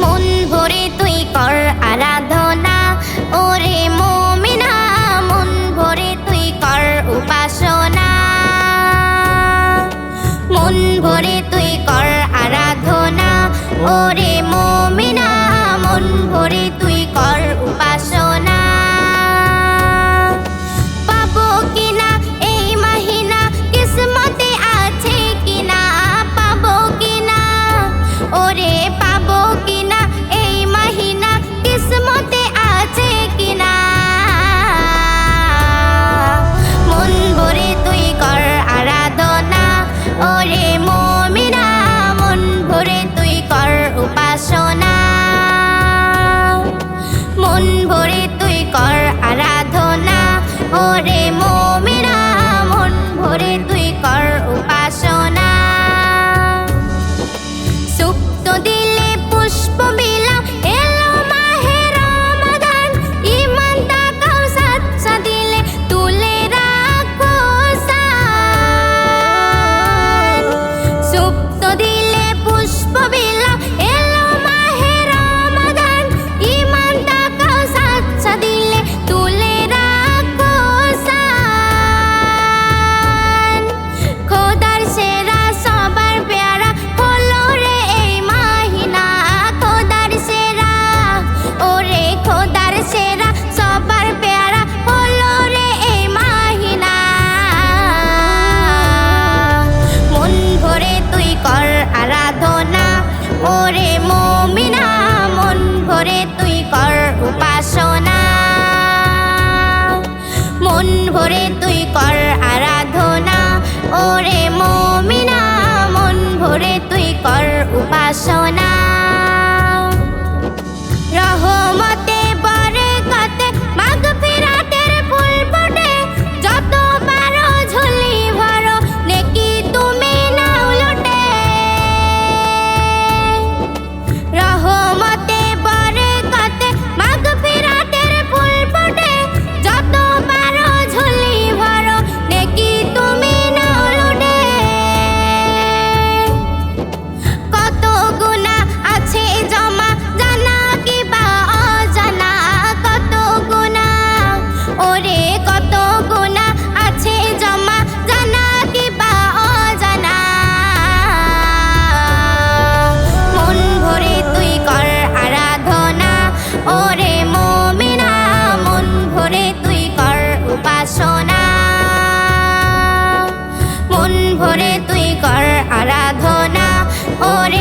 মন ভরে তুই কর আরাধনা, ওরে মমিনা। মন ভরে তুই কর উপাসনা। মন ভরে তুই sobre. showing Ore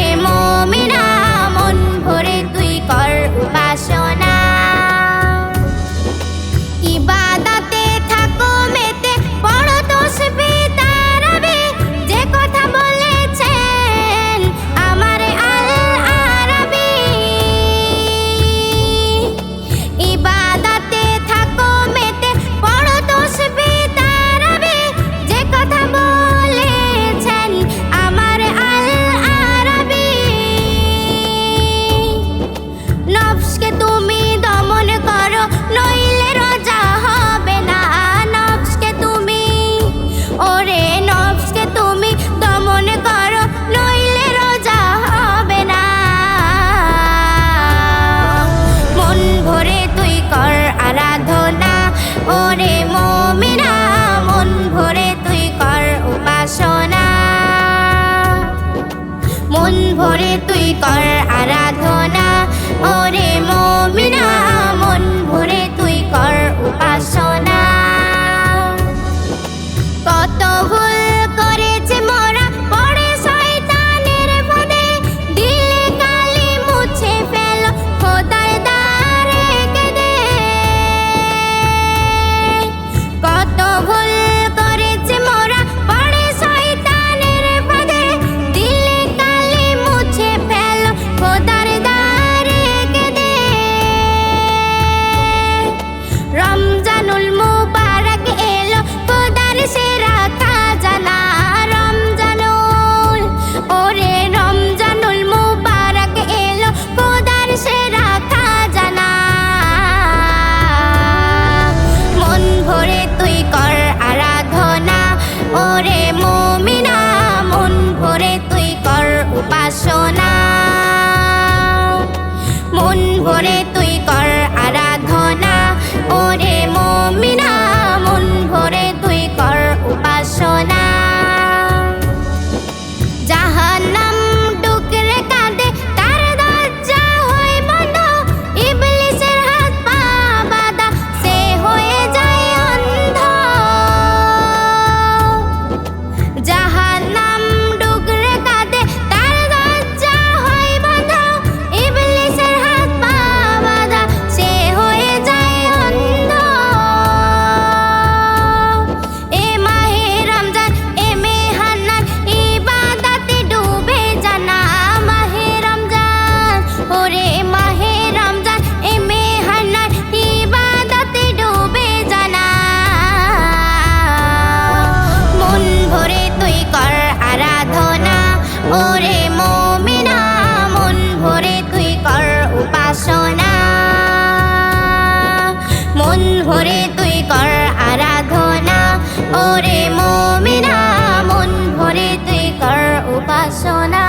ভরে তুই কর আরাধ বাসনা